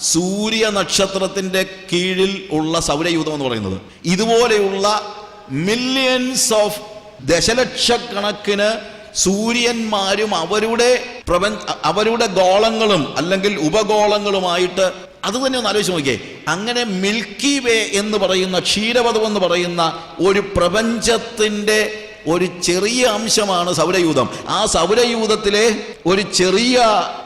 സൂര്യ നക്ഷത്രത്തിന്റെ കീഴിൽ ഉള്ള സൗരയൂഥം എന്ന് പറയുന്നത്. ഇതുപോലെയുള്ള മില്യൺസ് ഓഫ് ദശലക്ഷക്കണക്കിന് സൂര്യന്മാരും അവരുടെ പ്രപഞ്ച അവരുടെ ഗോളങ്ങളും അല്ലെങ്കിൽ ഉപഗോളങ്ങളുമായിട്ട് അത് തന്നെ ഒന്ന് ആലോചിച്ച് നോക്കിയേ. അങ്ങനെ മിൽക്കി വേ എന്ന് പറയുന്ന ക്ഷീരപഥം എന്ന് പറയുന്ന ഒരു പ്രപഞ്ചത്തിന്റെ ഒരു ചെറിയ അംശമാണ് സൗരയൂഥം ആ സൗരയൂഥത്തിലെ ഒരു ചെറിയ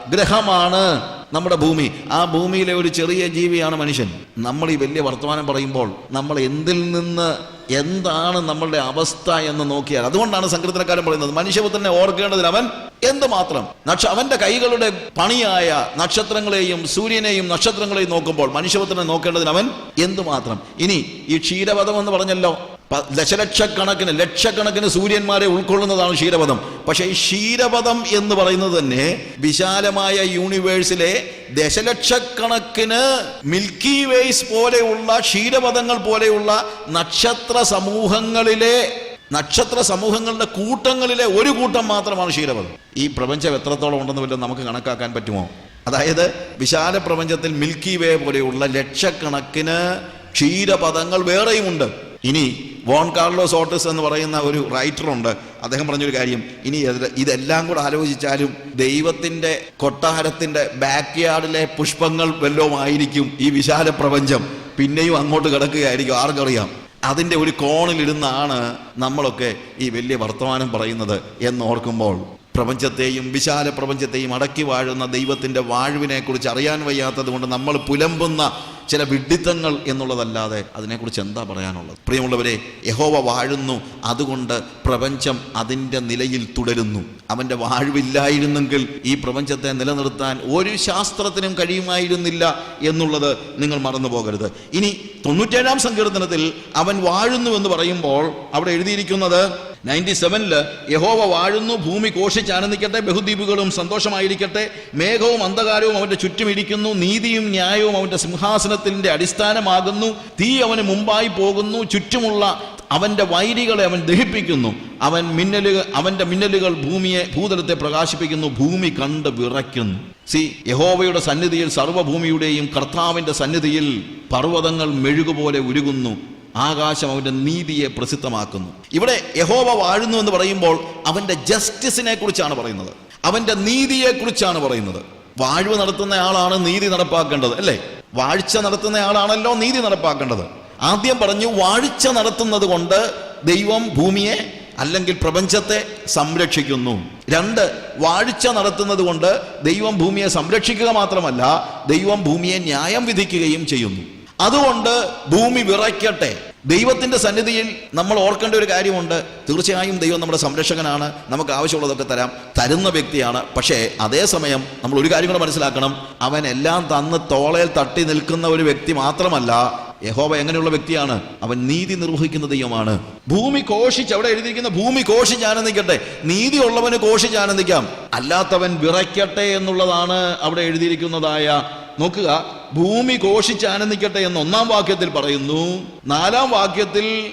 ഗ്രഹമാണ് നമ്മുടെ ഭൂമി. ആ ഭൂമിയിലെ ഒരു ചെറിയ ജീവിയാണ് മനുഷ്യൻ. നമ്മൾ ഈ വലിയ വർത്തമാനം പറയുമ്പോൾ നമ്മൾ എന്തിൽ നിന്ന് എന്താണ് നമ്മളുടെ അവസ്ഥ എന്ന് നോക്കിയാൽ അതുകൊണ്ടാണ് സങ്കീർത്തനക്കാരൻ പറയുന്നത്. മനുഷ്യപുത്രനെ ഓർക്കേണ്ടതിന് അവൻ എന്തുമാത്രം? നക്ഷ അവന്റെ കൈകളുടെ പണിയായ നക്ഷത്രങ്ങളെയും സൂര്യനെയും നക്ഷത്രങ്ങളെയും നോക്കുമ്പോൾ മനുഷ്യപുത്രനെ നോക്കേണ്ടതിന് അവൻ എന്തുമാത്രം? ഇനി ഈ ക്ഷീരപഥം എന്ന് പറഞ്ഞല്ലോ. ദശലക്ഷക്കണക്കിന് ലക്ഷക്കണക്കിന് സൂര്യന്മാരെ ഉൾക്കൊള്ളുന്നതാണ് ക്ഷീരപഥം. പക്ഷേ ഈ ക്ഷീരപഥം എന്ന് പറയുന്നത് തന്നെ വിശാലമായ യൂണിവേഴ്സിലെ ദശലക്ഷക്കണക്കിന് മിൽക്കി വേസ് പോലെയുള്ള ക്ഷീരപഥങ്ങൾ പോലെയുള്ള നക്ഷത്ര സമൂഹങ്ങളിലെ നക്ഷത്ര സമൂഹങ്ങളുടെ കൂട്ടങ്ങളിലെ ഒരു കൂട്ടം മാത്രമാണ് ക്ഷീരപഥം. ഈ പ്രപഞ്ചം എത്രത്തോളം ഉണ്ടെന്ന് വല്ലതും നമുക്ക് കണക്കാക്കാൻ പറ്റുമോ? അതായത് വിശാല പ്രപഞ്ചത്തിൽ മിൽക്കി വേ പോലെയുള്ള ലക്ഷക്കണക്കിന് ക്ഷീരപഥങ്ങൾ വേറെയുമുണ്ട്. ഇനി വോൺ കാർലോസ് ഓട്ടസ് എന്ന് പറയുന്ന ഒരു റൈറ്ററുണ്ട്. അദ്ദേഹം പറഞ്ഞൊരു കാര്യം ഇനി ഇതെല്ലാം കൂടെ ആലോചിച്ചാലും ദൈവത്തിന്റെ കൊട്ടാരത്തിന്റെ ബാക്ക് യാർഡിലെ പുഷ്പങ്ങൾ വല്ലതുമായിരിക്കും ഈ വിശാല പ്രപഞ്ചം. പിന്നെയും അങ്ങോട്ട് കിടക്കുകയായിരിക്കും. ആർക്കറിയാം? അതിന്റെ ഒരു കോണിലിരുന്നാണ് നമ്മളൊക്കെ ഈ വലിയ വർത്തമാനം പറയുന്നത് എന്നോർക്കുമ്പോൾ പ്രപഞ്ചത്തെയും വിശാല പ്രപഞ്ചത്തെയും അടക്കി വാഴുന്ന ദൈവത്തിന്റെ വാഴുവിനെ കുറിച്ച് അറിയാൻ വയ്യാത്തത് കൊണ്ട് നമ്മൾ പുലമ്പുന്ന ചില വിഡിത്തങ്ങൾ എന്നുള്ളതല്ലാതെ അതിനെക്കുറിച്ച് എന്താ പറയാനുള്ളത്? പ്രിയമുള്ളവരെ യഹോവ വാഴുന്നു അതുകൊണ്ട് പ്രപഞ്ചം അതിന്റെ നിലയിൽ തുടരുന്നു. അവന്റെ വാഴ്വില്ലായിരുന്നെങ്കിൽ ഈ പ്രപഞ്ചത്തെ നിലനിർത്താൻ ഒരു ശാസ്ത്രത്തിനും കഴിയുമായിരുന്നില്ല എന്നുള്ളത് നിങ്ങൾ മറന്നു പോകരുത്. ഇനി തൊണ്ണൂറ്റേഴാം സങ്കീർത്തനത്തിൽ അവൻ വാഴുന്നു എന്ന് പറയുമ്പോൾ അവിടെ എഴുതിയിരിക്കുന്നത് നയന്റി സെവനിൽ യഹോവ വാഴുന്നു ഭൂമി കോഷിച്ചാനന്ദിക്കട്ടെ ബഹുദ്വീപുകളും സന്തോഷമായിരിക്കട്ടെ മേഘവും അന്ധകാരവും അവന്റെ ചുറ്റും ഇരിക്കുന്നു നീതിയും ന്യായവും അവന്റെ സിംഹാസനത്തിന്റെ അടിസ്ഥാനമാകുന്നു തീ അവന് മുമ്പായി പോകുന്നു ചുറ്റുമുള്ള അവന്റെ വൈരികളെ അവൻ ദഹിപ്പിക്കുന്നു അവൻ മിന്നലുകൾ അവന്റെ മിന്നലുകൾ ഭൂമിയെ ഭൂതലത്തെ പ്രകാശിപ്പിക്കുന്നു ഭൂമി കണ്ട് വിറയ്ക്കുന്നു. സി യഹോവയുടെ സന്നിധിയിൽ സർവഭൂമിയുടെയും കർത്താവിന്റെ സന്നിധിയിൽ പർവതങ്ങൾ മെഴുകുപോലെ ഉരുകുന്നു ആകാശം അവന്റെ നീതിയെ പ്രസിദ്ധമാക്കുന്നു. ഇവിടെ യഹോവ വാഴുന്നു എന്ന് പറയുമ്പോൾ അവന്റെ ജസ്റ്റിസിനെ കുറിച്ചാണ് പറയുന്നത്. അവന്റെ നീതിയെ കുറിച്ചാണ് പറയുന്നത്. വാഴ്വ് നടത്തുന്ന ആളാണ് നീതി നടപ്പാക്കേണ്ടത് അല്ലേ? വാഴ്ച നടത്തുന്ന ആളാണല്ലോ നീതി നടപ്പാക്കേണ്ടത്. ആദ്യം പറഞ്ഞു വാഴ്ച നടത്തുന്നത് കൊണ്ട് ദൈവം ഭൂമിയെ അല്ലെങ്കിൽ പ്രപഞ്ചത്തെ സംരക്ഷിക്കുന്നു. രണ്ട് വാഴ്ച നടത്തുന്നത് കൊണ്ട് ദൈവം ഭൂമിയെ സംരക്ഷിക്കുക മാത്രമല്ല ദൈവം ഭൂമിയെ ന്യായം വിധിക്കുകയും ചെയ്യുന്നു. അതുകൊണ്ട് ഭൂമി വിറയ്ക്കട്ടെ. ദൈവത്തിന്റെ സന്നിധിയിൽ നമ്മൾ ഓർക്കേണ്ട ഒരു കാര്യമുണ്ട്. തീർച്ചയായും ദൈവം നമ്മുടെ സംരക്ഷകനാണ്. നമുക്ക് ആവശ്യമുള്ളതൊക്കെ തരാം. തരുന്ന വ്യക്തിയാണ്. പക്ഷേ അതേസമയം നമ്മൾ ഒരു കാര്യം കൂടെ മനസ്സിലാക്കണം. അവൻ എല്ലാം തന്ന് തോളയിൽ തട്ടി നിൽക്കുന്ന ഒരു വ്യക്തി മാത്രമല്ല യഹോവ എങ്ങനെയുള്ള വ്യക്തിയാണ്? അവൻ നീതി നിർവഹിക്കുന്ന ദൈവമാണ്. ഭൂമി കോഷിച്ച് അവിടെ എഴുതിയിരിക്കുന്ന ഭൂമി കോഷിച്ച് ആനന്ദിക്കട്ടെ നീതി ഉള്ളവന് കോഷിച്ച് ആനന്ദിക്കാം അല്ലാത്തവൻ വിറയ്ക്കട്ടെ എന്നുള്ളതാണ് അവിടെ എഴുതിയിരിക്കുന്നതായ നോക്കുക ഭൂമി ഘോഷിച്ച് ആനന്ദിക്കട്ടെ എന്ന് ഒന്നാം വാക്യത്തിൽ പറയുന്നു. നാലാം വാക്യത്തിൽ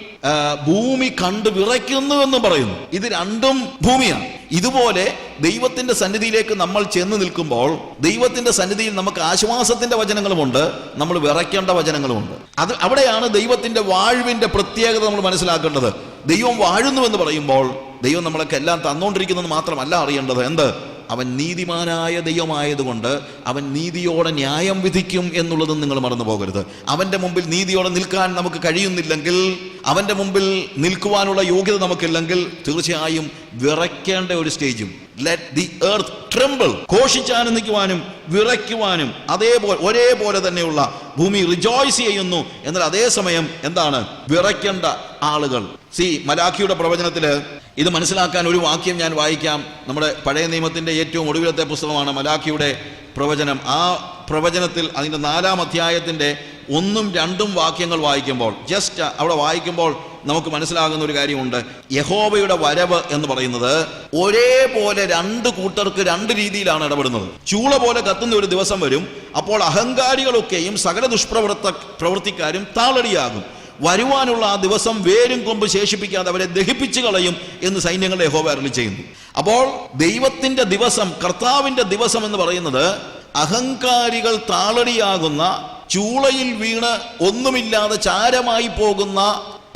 ഭൂമി കണ്ട് വിറയ്ക്കുന്നു എന്ന് പറയുന്നു. ഇത് രണ്ടും ഭൂമിയാണ്. ഇതുപോലെ ദൈവത്തിന്റെ സന്നിധിയിലേക്ക് നമ്മൾ ചെന്ന് നിൽക്കുമ്പോൾ ദൈവത്തിന്റെ സന്നിധിയിൽ നമുക്ക് ആശ്വാസത്തിന്റെ വചനങ്ങളുമുണ്ട് നമ്മൾ വിറയ്ക്കേണ്ട വചനങ്ങളുമുണ്ട്. അത് അവിടെയാണ് ദൈവത്തിന്റെ വാഴുവിന്റെ പ്രത്യേകത നമ്മൾ മനസ്സിലാക്കേണ്ടത്. ദൈവം വാഴുന്നു എന്ന് പറയുമ്പോൾ ദൈവം നമ്മളൊക്കെ എല്ലാം തന്നുകൊണ്ടിരിക്കുന്നത് മാത്രമല്ല അറിയേണ്ടത്. എന്ത്? അവൻ നീതിമാനായ ദൈവമായതുകൊണ്ട് അവൻ നീതിയോടെ ന്യായം വിധിക്കും എന്നുള്ളതും നിങ്ങൾ മറന്നു പോകരുത്. അവന്റെ മുമ്പിൽ നീതിയോടെ നിൽക്കാൻ നമുക്ക് കഴിയുന്നില്ലെങ്കിൽ അവന്റെ മുമ്പിൽ നിൽക്കുവാനുള്ള യോഗ്യത നമുക്കില്ലെങ്കിൽ തീർച്ചയായും വിറയ്ക്കേണ്ട ഒരു സ്റ്റേജും ലെറ്റ് ദി എർത്ത് ട്രെമ്പിൾ ഘോഷിച്ചാനന്ദിക്കുവാനും വിറയ്ക്കുവാനും അതേപോലെ ഒരേപോലെ തന്നെയുള്ള ഭൂമി റിജോയ്സ് ചെയ്യുന്നു. എന്നാൽ അതേസമയം എന്താണ്? വിറയ്ക്കേണ്ട ആളുകൾ. സി മലാഖിയുടെ പ്രവചനത്തിൽ ഇത് മനസ്സിലാക്കാൻ ഒരു വാക്യം ഞാൻ വായിക്കാം. നമ്മുടെ പഴയ നിയമത്തിന്റെ ഏറ്റവും ഒടുവിലത്തെ പുസ്തകമാണ് മലാഖിയുടെ പ്രവചനം. ആ പ്രവചനത്തിൽ അതിന്റെ നാലാം അധ്യായത്തിന്റെ ഒന്നും രണ്ടും വാക്യങ്ങൾ വായിക്കുമ്പോൾ ജസ്റ്റ് അവിടെ വായിക്കുമ്പോൾ നമുക്ക് മനസ്സിലാകുന്ന ഒരു കാര്യമുണ്ട്. യഹോബയുടെ വരവ് എന്ന് പറയുന്നത് ഒരേപോലെ രണ്ട് കൂട്ടർക്ക് രണ്ട് രീതിയിലാണ് ഇടപെടുന്നത്. ചൂള പോലെ കത്തുന്ന ഒരു ദിവസം വരും. അപ്പോൾ അഹങ്കാരികളൊക്കെയും സകല ദുഷ്പ്രവർത്ത പ്രവൃത്തിക്കാരും താളടിയാകും. വരുവാനുള്ള ആ ദിവസം വേരും കൊമ്പ് ശേഷിപ്പിക്കാതെ അവരെ ദഹിപ്പിച്ചു കളയും എന്ന് സൈന്യങ്ങളുടെ യഹോബ അരളി ചെയ്യുന്നു. അപ്പോൾ ദൈവത്തിന്റെ ദിവസം കർത്താവിന്റെ ദിവസം എന്ന് പറയുന്നത് അഹങ്കാരികൾ താളടിയാകുന്ന ചൂളയിൽ വീണ് ഒന്നുമില്ലാതെ ചാരമായി പോകുന്ന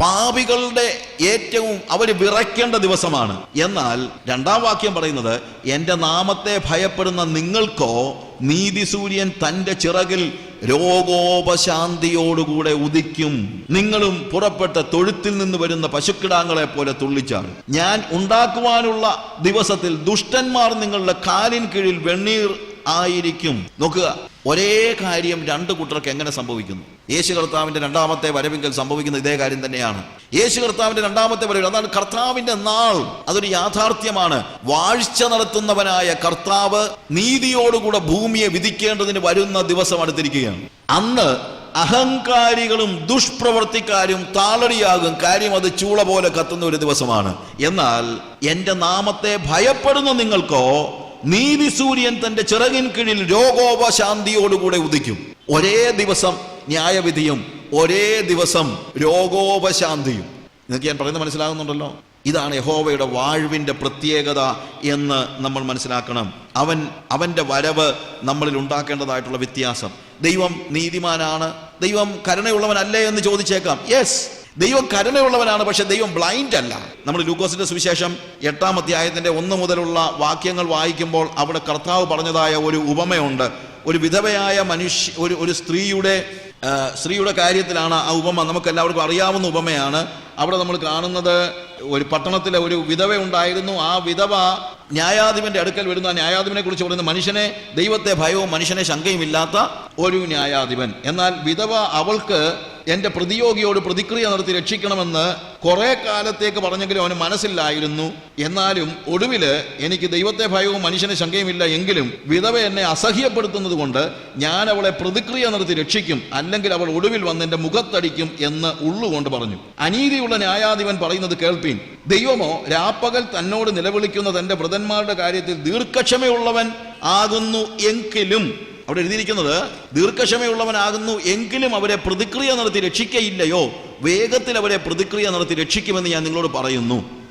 പാപികളുടെ ഏറ്റവും അവർ വിറയ്ക്കേണ്ട ദിവസമാണ്. എന്നാൽ രണ്ടാം വാക്യം പറയുന്നത് എന്റെ നാമത്തെ ഭയപ്പെടുന്ന നിങ്ങൾക്കോ നീതിസൂര്യൻ തന്റെ ചിറകിൽ രോഗോപശാന്തിയോടുകൂടെ ഉദിക്കും. നിങ്ങളും പുറപ്പെട്ട തൊഴുത്തിൽ നിന്ന് വരുന്ന പശുക്കിടാങ്ങളെ പോലെ തുള്ളിച്ചാണ് ഞാൻ ഉണ്ടാക്കുവാനുള്ള ദിവസത്തിൽ ദുഷ്ടന്മാർ നിങ്ങളുടെ കാലിൻ കീഴിൽ വെണ്ണീർ ആയിരിക്കും. നോക്കുക ഒരേ കാര്യം രണ്ട് കുട്ടർക്ക് എങ്ങനെ സംഭവിക്കുന്നു? യേശു കർത്താവിന്റെ രണ്ടാമത്തെ വരവിങ്കൽ സംഭവിക്കുന്ന ഇതേ കാര്യം തന്നെയാണ്. യേശു കർത്താവിന്റെ രണ്ടാമത്തെ വരവ് അതാണ് കർത്താവിന്റെ നാൾ. അതൊരു യാഥാർത്ഥ്യമാണ്. വാഴ്ച നടത്തുന്നവനായ കർത്താവ് നീതിയോടുകൂടെ ഭൂമിയെ വിധിക്കേണ്ടതിന് വരുന്ന ദിവസം അടുത്തിരിക്കുകയാണ്. അന്ന് അഹങ്കാരികളും ദുഷ്പ്രവർത്തിക്കാരും താളടിയാകും കാര്യം അത് ചൂള പോലെ കത്തുന്ന ഒരു ദിവസമാണ്. എന്നാൽ എന്റെ നാമത്തെ ഭയപ്പെടുന്ന നിങ്ങൾക്കോ നീതിസൂര്യൻ തന്റെ ചിറകിൻ കീഴിൽ രോഗോപശാന്തിയോടുകൂടെ ഉദിക്കും. ഒരേ ദിവസം ന്യായവിധിയും ഒരേ ദിവസം രോഗോപശാന്തിയും. നിങ്ങൾക്ക് ഞാൻ പറയുന്നത് മനസ്സിലാകുന്നുണ്ടല്ലോ? ഇതാണ് യഹോവയുടെ വാഴ്വിന്റെ പ്രത്യേകത എന്ന് നമ്മൾ മനസ്സിലാക്കണം. അവൻ അവന്റെ വരവ് നമ്മളിൽ ഉണ്ടാക്കേണ്ടതായിട്ടുള്ള വ്യത്യാസം. ദൈവം നീതിമാനാണ്. ദൈവം കരുണയുള്ളവനല്ലേ എന്ന് ചോദിച്ചേക്കാം. യെസ് ദൈവം കരുണയുള്ളവനാണ് പക്ഷെ ദൈവം ബ്ലൈൻഡ് അല്ല. നമ്മൾ ലൂക്കോസിന്റെ സുവിശേഷം എട്ടാം അധ്യായത്തിന്റെ ഒന്ന് മുതലുള്ള വാക്യങ്ങൾ വായിക്കുമ്പോൾ അവിടെ കർത്താവ് പറഞ്ഞതായ ഒരു ഉപമയുണ്ട്. ഒരു വിധവയായ മനുഷ്യ ഒരു ഒരു സ്ത്രീയുടെ സ്ത്രീയുടെ കാര്യത്തിലാണ് ആ ഉപമ. നമുക്ക് എല്ലാവർക്കും അറിയാവുന്ന ഉപമയാണ്. അവിടെ നമ്മൾ കാണുന്നത് ഒരു പട്ടണത്തിലെ ഒരു വിധവ ഉണ്ടായിരുന്നു. ആ വിധവ ന്യായാധിപന്റെ അടുക്കൽ വരുന്ന. ന്യായാധിപനെ കുറിച്ച് പറയുന്ന മനുഷ്യനെ ദൈവത്തെ ഭയവും മനുഷ്യനെ ശങ്കയും ഇല്ലാത്ത ഒരു ന്യായാധിപൻ. എന്നാൽ വിധവ അവൾക്ക് എന്റെ പ്രതിയോഗിയോട് പ്രതിക്രിയ നടത്തി രക്ഷിക്കണമെന്ന് കുറെ കാലത്തേക്ക് പറഞ്ഞെങ്കിലും അവന് മനസ്സില്ലായിരുന്നു. എന്നാലും ഒടുവിൽ എനിക്ക് ദൈവത്തെ ഭയവും മനുഷ്യനെ ശങ്കയുമില്ല എങ്കിലും വിധവ എന്നെ അസഹ്യപ്പെടുത്തുന്നത് കൊണ്ട് ഞാൻ അവളെ പ്രതിക്രിയ നടത്തി രക്ഷിക്കും. അല്ലെങ്കിൽ അവൾ ഒടുവിൽ വന്ന് എന്റെ മുഖത്തടിക്കും എന്ന് ഉള്ളുകൊണ്ട് പറഞ്ഞു. അനീതിയുള്ള ന്യായാധിപൻ പറയുന്നത് കേൾപ്പീൻ. ദൈവമോ രാപ്പകൽ തന്നോട് നിലവിളിക്കുന്ന തന്റെ വൃതന്മാരുടെ കാര്യത്തിൽ ദീർഘക്ഷമയുള്ളവൻ ആകുന്നു എങ്കിലും അവിടെ എഴുതിയിരിക്കുന്നത് ദീർഘക്ഷമയുള്ളവനാകുന്നു എങ്കിലും അവരെ പ്രതിക്രിയ നടത്തി രക്ഷിക്കയില്ലയോ? വേഗത്തിൽ അവരെ പ്രതിക്രിയ നടത്തി രക്ഷിക്കുമെന്ന് ഞാൻ നിങ്ങളോട് പറയുന്നു.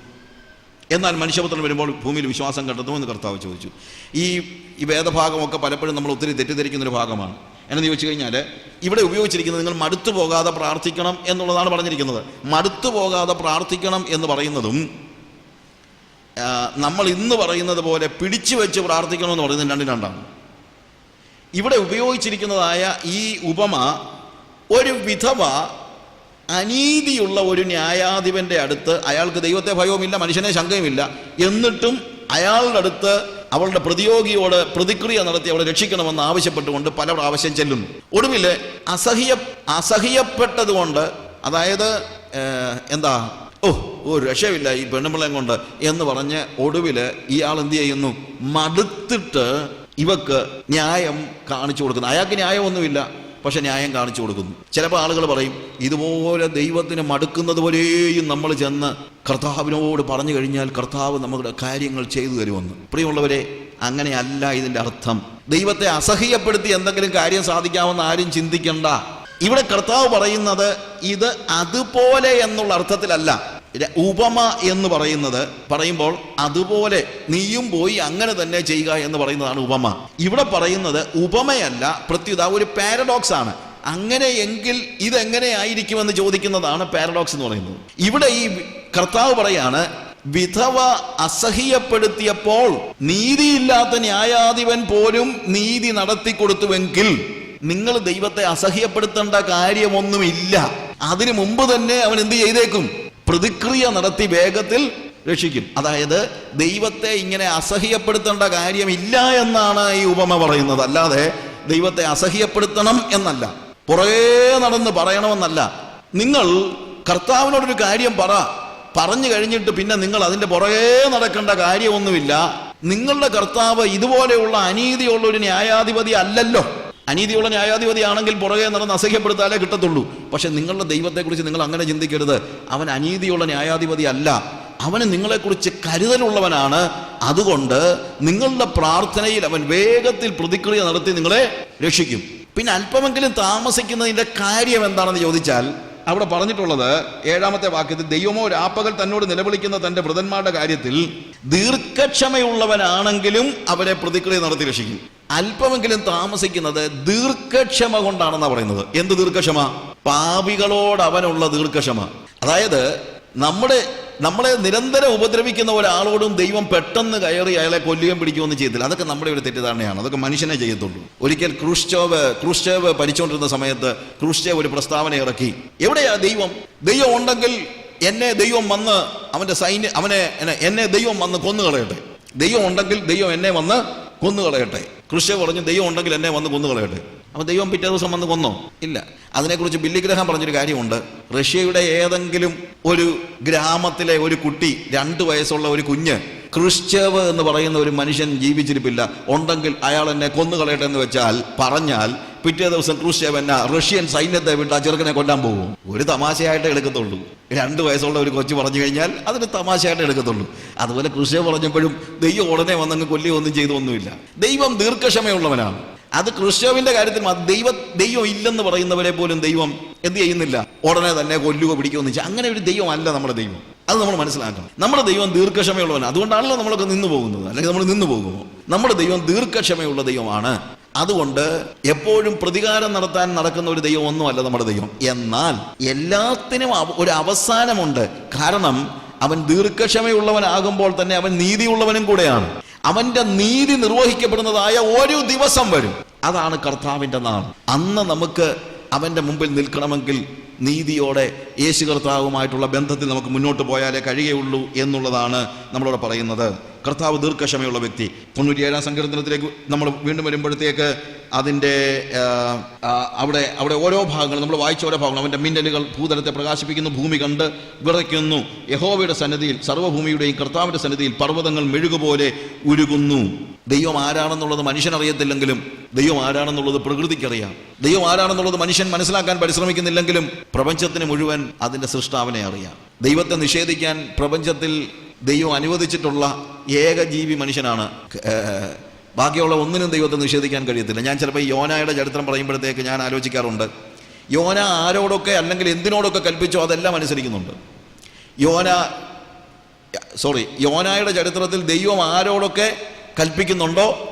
എന്നാൽ മനുഷ്യപുത്രൻ വരുമ്പോൾ ഭൂമിയിൽ വിശ്വാസം കണ്ടെത്തുമെന്ന് കർത്താവ് ചോദിച്ചു. ഈ ഈ വേദഭാഗമൊക്കെ പലപ്പോഴും നമ്മൾ ഒത്തിരി തെറ്റിദ്ധരിക്കുന്ന ഒരു ഭാഗമാണ്. എന്നു ചോദിച്ചു കഴിഞ്ഞാൽ ഇവിടെ ഉപയോഗിച്ചിരിക്കുന്നത് നിങ്ങൾ മടുത്തു പോകാതെ പ്രാർത്ഥിക്കണം എന്നുള്ളതാണ് പറഞ്ഞിരിക്കുന്നത്. മടുത്തു പോകാതെ പ്രാർത്ഥിക്കണം എന്ന് പറയുന്നതും നമ്മൾ ഇന്ന് പറയുന്നത് പോലെ പിടിച്ചു വെച്ച് പ്രാർത്ഥിക്കണമെന്ന് പറയുന്നത് രണ്ടും ഇവിടെ ഉപയോഗിച്ചിരിക്കുന്നതായ ഈ ഉപമ ഒരു വിധവ അനീതിയുള്ള ഒരു ന്യായാധിപന്റെ അടുത്ത് അയാൾക്ക് ദൈവത്തെ ഭയവുമില്ല മനുഷ്യനെ ശങ്കയുമില്ല. എന്നിട്ടും അയാളുടെ അടുത്ത് അവളുടെ പ്രതിയോഗിയോട് പ്രതിക്രിയ നടത്തി അവളെ രക്ഷിക്കണമെന്ന് ആവശ്യപ്പെട്ടുകൊണ്ട് പല പ്രാവശ്യം ചെല്ലുന്നു. ഒടുവിൽ അസഹ്യ അസഹ്യപ്പെട്ടതുകൊണ്ട് അതായത് എന്താ ഓ ഒരു രക്ഷയില്ല ഈ പെണ്ണുമ്പിളയും കൊണ്ട് എന്ന് പറഞ്ഞ് ഒടുവിൽ ഇയാൾ എന്ത് ചെയ്യുന്നു? മടുത്തിട്ട് ഇവക്ക് ന്യായം കാണിച്ചു കൊടുക്കുന്നു. അയാൾക്ക് ന്യായമൊന്നുമില്ല പക്ഷെ ന്യായം കാണിച്ചു കൊടുക്കുന്നു. ചിലപ്പോൾ ആളുകൾ പറയും ഇതുപോലെ ദൈവത്തിന് മടുക്കുന്നത് പോലെയും നമ്മൾ ചെന്ന് കർത്താവിനോട് പറഞ്ഞു കഴിഞ്ഞാൽ കർത്താവ് നമ്മുടെ കാര്യങ്ങൾ ചെയ്തു തരുമെന്ന്. പ്രിയമുള്ളവരെ അങ്ങനെയല്ല ഇതിന്റെ അർത്ഥം. ദൈവത്തെ അസഹ്യപ്പെടുത്തി എന്തെങ്കിലും കാര്യം സാധിക്കാമെന്ന് ആരും ചിന്തിക്കണ്ട. ഇവിടെ കർത്താവ് പറയുന്നത് ഇത് അതുപോലെ എന്നുള്ള അർത്ഥത്തിലല്ല. ഉപമ എന്ന് പറയുന്നത് പറയുമ്പോൾ അതുപോലെ നീയും പോയി അങ്ങനെ തന്നെ ചെയ്യുക എന്ന് പറയുന്നതാണ് ഉപമ. ഇവിടെ പറയുന്നത് ഉപമയല്ല പ്രത്യുത ഒരു പാരഡോക്സ് ആണ്. അങ്ങനെയെങ്കിൽ ഇതെങ്ങനെ ആയിരിക്കുമെന്ന് ചോദിക്കുന്നതാണ് പാരഡോക്സ് എന്ന് പറയുന്നത്. ഇവിടെ ഈ കർത്താവ് പറയാണ് വിധവ അസഹ്യപ്പെടുത്തിയപ്പോൾ നീതിയില്ലാത്ത ന്യായാധിപൻ പോലും നീതി നടത്തി കൊടുത്തുവെങ്കിൽ നിങ്ങൾ ദൈവത്തെ അസഹ്യപ്പെടുത്തേണ്ട കാര്യമൊന്നുമില്ല. അതിനു മുമ്പ് തന്നെ അവൻ എന്ത് ചെയ്തേക്കും? പ്രതിക്രിയ നടത്തി വേഗത്തിൽ രക്ഷിക്കും. അതായത് ദൈവത്തെ ഇങ്ങനെ അസഹ്യപ്പെടുത്തേണ്ട കാര്യമില്ല എന്നാണ് ഈ ഉപമ പറയുന്നത്. അല്ലാതെ ദൈവത്തെ അസഹ്യപ്പെടുത്തണം എന്നല്ല. പുറകേ നടന്ന് പറയണമെന്നല്ല. നിങ്ങൾ കർത്താവിനോടൊരു കാര്യം പറ. പറഞ്ഞു കഴിഞ്ഞിട്ട് പിന്നെ നിങ്ങൾ അതിന്റെ പുറകേ നടക്കേണ്ട കാര്യമൊന്നുമില്ല. നിങ്ങളുടെ കർത്താവ് ഇതുപോലെയുള്ള അനീതിയുള്ള ഒരു ന്യായാധിപതി അല്ലല്ലോ. അനീതിയുള്ള ന്യായാധിപതിയാണെങ്കിൽ പുറകെ നടന്ന് അസഹ്യപ്പെടുത്താലേ കിട്ടത്തുള്ളൂ. പക്ഷെ നിങ്ങളുടെ ദൈവത്തെക്കുറിച്ച് നിങ്ങൾ അങ്ങനെ ചിന്തിക്കരുത്. അവൻ അനീതിയുള്ള ന്യായാധിപതി അല്ല അവന് നിങ്ങളെക്കുറിച്ച് കരുതലുള്ളവനാണ്. അതുകൊണ്ട് നിങ്ങളുടെ പ്രാർത്ഥനയിൽ അവൻ വേഗത്തിൽ പ്രതിക്രിയ നടത്തി നിങ്ങളെ രക്ഷിക്കും. പിന്നെ അല്പമെങ്കിലും താമസിക്കുന്നതിന്റെ കാര്യം എന്താണെന്ന് ചോദിച്ചാൽ അവിടെ പറഞ്ഞിട്ടുള്ളത് ഏഴാമത്തെ വാക്യത്തിൽ ദൈവമോ രാപ്പകൽ തന്നോട് നിലവിളിക്കുന്ന തന്റെ വൃതന്മാരുടെ കാര്യത്തിൽ ദീർഘക്ഷമയുള്ളവനാണെങ്കിലും അവരെ പ്രതിക്രിയ നടത്തി രക്ഷിക്കും. അല്പമെങ്കിലും താമസിക്കുന്നത് ദീർഘക്ഷമ കൊണ്ടാണെന്നാണ് പറയുന്നത്. എന്ത് ദീർഘക്ഷമ? പാപികളോട് അവനുള്ള ദീർഘക്ഷമ. അതായത് നമ്മുടെ നമ്മളെ നിരന്തരം ഉപദ്രവിക്കുന്ന ഒരാളോടും ദൈവം പെട്ടെന്ന് കയറി അയാളെ കൊല്ലുകയും പിടിക്കുകയൊന്നും ചെയ്തില്ല അതൊക്കെ നമ്മുടെ ഒരു തെറ്റിദ്ധാരണയാണ്. അതൊക്കെ മനുഷ്യനെ ചെയ്യത്തുള്ളൂ. ഒരിക്കൽ ക്രൂഷ്ചോവ് ക്രൂഷ്ചോവ് ഭരിച്ചുകൊണ്ടിരുന്ന സമയത്ത് ക്രൂഷ്ചേവ് ഒരു പ്രസ്താവന ഇറക്കി. എവിടെയാ ദൈവം? ദൈവം ഉണ്ടെങ്കിൽ എന്നെ ദൈവം വന്ന് അവന്റെ സൈന്യ അവനെ എന്നെ- ദൈവം വന്ന് കൊന്നു കളയട്ടെ ദൈവം ഉണ്ടെങ്കിൽ ദൈവം എന്നെ വന്ന് കൊന്നുകളയട്ടെ. കൃഷി പറഞ്ഞു ദൈവം ഉണ്ടെങ്കിൽ എന്നെ വന്ന് കൊന്നു കളയട്ടെ. അപ്പൊ ദൈവം പിറ്റേ ദിവസം വന്ന് കൊന്നോ. ഇല്ല. അതിനെക്കുറിച്ച് ബില്ലി ഗ്രഹം പറഞ്ഞൊരു കാര്യമുണ്ട്. റഷ്യയുടെ ഏതെങ്കിലും ഒരു ഗ്രാമത്തിലെ ഒരു കുട്ടി രണ്ട് വയസ്സുള്ള ഒരു കുഞ്ഞ് ക്രിസ്ത്യവ് എന്ന് പറയുന്ന ഒരു മനുഷ്യൻ ജീവിച്ചിരിപ്പില്ല. ഉണ്ടെങ്കിൽ അയാൾ എന്നെ കൊന്നുകളയട്ടെ എന്ന് വെച്ചാൽ പറഞ്ഞാൽ പിറ്റേ ദിവസം ക്രൂശേവൻ എന്നാ റഷ്യൻ സൈന്യത്തെ വിട്ട് ആ ചെറുക്കനെ കൊല്ലാൻ പോകും. ഒരു തമാശയായിട്ട് എടുക്കത്തുള്ളൂ. രണ്ട് വയസ്സുള്ള ഒരു കൊച്ചു പറഞ്ഞു കഴിഞ്ഞാൽ അതിന് തമാശയായിട്ട് എടുക്കത്തുള്ളൂ. അതുപോലെ ക്രൂഷ്ചേവ് പറഞ്ഞപ്പോഴും ദൈവം ഉടനെ വന്നങ്ങ് കൊല്ലിയൊന്നും ഒന്നും ചെയ്തൊന്നുമില്ല ദൈവം ദീർഘക്ഷമയുള്ളവനാണ്. അത് ക്രിസ്ത്യാവിന്റെ കാര്യത്തിൽ ദൈവ ദൈവം ഇല്ലെന്ന് പറയുന്നവരെ പോലും ദൈവം എന്ത് ചെയ്യുന്നില്ല. ഉടനെ തന്നെ കൊല്ലുകയോ പിടിക്കുകയോ ഒന്നും ചെയ്യും അങ്ങനെ ഒരു ദൈവമല്ല നമ്മുടെ ദൈവം. അത് നമ്മൾ മനസ്സിലാക്കണം. നമ്മുടെ ദൈവം ദീർഘക്ഷമയുള്ളവനാണ്. അതുകൊണ്ടാണല്ലോ നമ്മളൊക്കെ നിന്ന് പോകുന്നത്. അല്ലെങ്കിൽ നമ്മൾ നിന്ന് പോകുമോ? നമ്മുടെ ദൈവം ദീർഘക്ഷമയുള്ള ദൈവമാണ്. അതുകൊണ്ട് എപ്പോഴും പ്രതികാരം നടത്താൻ നടക്കുന്ന ഒരു ദൈവം ഒന്നുമല്ല നമ്മുടെ ദൈവം. എന്നാൽ എല്ലാത്തിനും ഒരു അവസാനമുണ്ട്. കാരണം അവൻ ദീർഘക്ഷമയുള്ളവനാകുമ്പോൾ തന്നെ അവൻ നീതിയുള്ളവനും കൂടെയാണ്. അവന്റെ നീതി നിർവഹിക്കപ്പെടുന്നതായ ഒരു ദിവസം വരും. അതാണ് കർത്താവിന്റെ നാൾ. അന്ന് നമുക്ക് അവന്റെ മുമ്പിൽ നിൽക്കണമെങ്കിൽ നീതിയോടെ യേശു കർത്താവുമായിട്ടുള്ള ബന്ധത്തിൽ നമുക്ക് മുന്നോട്ട് പോയാലേ കഴിയുകയുള്ളൂ എന്നുള്ളതാണ് നമ്മളോട് പറയുന്നത്. കർത്താവ് ദീർഘക്ഷമയുള്ള വ്യക്തി. തൊണ്ണൂറ്റിയേഴാം സങ്കീർത്തനത്തിലേക്ക് നമ്മൾ വീണ്ടും വരുമ്പോഴത്തേക്ക് അതിന്റെ അവിടെ അവിടെ ഓരോ ഭാഗങ്ങൾ നമ്മൾ വായിച്ച ഓരോ ഭാഗങ്ങളും അവന്റെ മിന്നലുകൾ ഭൂതലത്തെ പ്രകാശിപ്പിക്കുന്നു ഭൂമി കണ്ട് വിറയ്ക്കുന്നു. യഹോവയുടെ സന്നിധിയിൽ സർവഭൂമിയുടെയും കർത്താവിന്റെ സന്നിധിയിൽ പർവതങ്ങൾ മെഴുകുപോലെ ഉരുകുന്നു. ദൈവം ആരാണെന്നുള്ളത് മനുഷ്യനറിയത്തില്ലെങ്കിലും ദൈവം ആരാണെന്നുള്ളത് പ്രകൃതിക്കറിയാം. ദൈവം ആരാണെന്നുള്ളത് മനുഷ്യൻ മനസ്സിലാക്കാൻ പരിശ്രമിക്കുന്നില്ലെങ്കിലും പ്രപഞ്ചത്തിന് മുഴുവൻ അതിന്റെ സൃഷ്ടാവിനെ അറിയാം. ദൈവത്തെ നിഷേധിക്കാൻ പ്രപഞ്ചത്തിൽ ദൈവം അനുവദിച്ചിട്ടുള്ള ഏക ജീവി മനുഷ്യനാണ് ബാക്കിയുള്ള ഒന്നിനും ദൈവത്തെ നിഷേധിക്കാൻ കഴിയത്തില്ല. ഞാൻ ചിലപ്പോൾ യോനായുടെ ചരിത്രം പറയുമ്പോഴത്തേക്ക് ഞാൻ ആലോചിക്കാറുണ്ട്. യോന ആരോടൊക്കെ അല്ലെങ്കിൽ എന്തിനോടൊക്കെ കൽപ്പിച്ചോ അതെല്ലാം അനുസരിക്കുന്നുണ്ട്. യോന സോറി യോനായുടെ ചരിത്രത്തിൽ ദൈവം ആരോടൊക്കെ കൽപ്പിക്കുന്നുണ്ടോ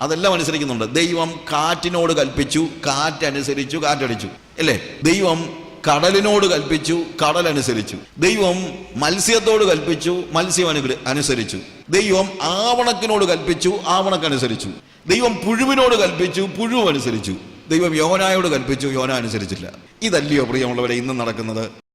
അതെല്ലാം അനുസരിക്കുന്നുണ്ട്. ദൈവം കാറ്റിനോട് കൽപ്പിച്ചു കാറ്റനുസരിച്ചു കാറ്റടിച്ചു. അല്ലേ? ദൈവം കടലിനോട് കൽപ്പിച്ചു കടൽ അനുസരിച്ചു ദൈവം മത്സ്യത്തോട് കൽപ്പിച്ചു മത്സ്യം അനുസരിച്ചു. ദൈവം ആവണക്കിനോട് കൽപ്പിച്ചു ആവണക്കനുസരിച്ചു. ദൈവം പുഴുവിനോട് കൽപ്പിച്ചു പുഴു അനുസരിച്ചു ദൈവം യോനായോട് കൽപ്പിച്ചു യോന അനുസരിച്ചില്ല. ഇതല്ലയോ പ്രിയമുള്ളവരെ ഇന്ന് നടക്കുന്നത്?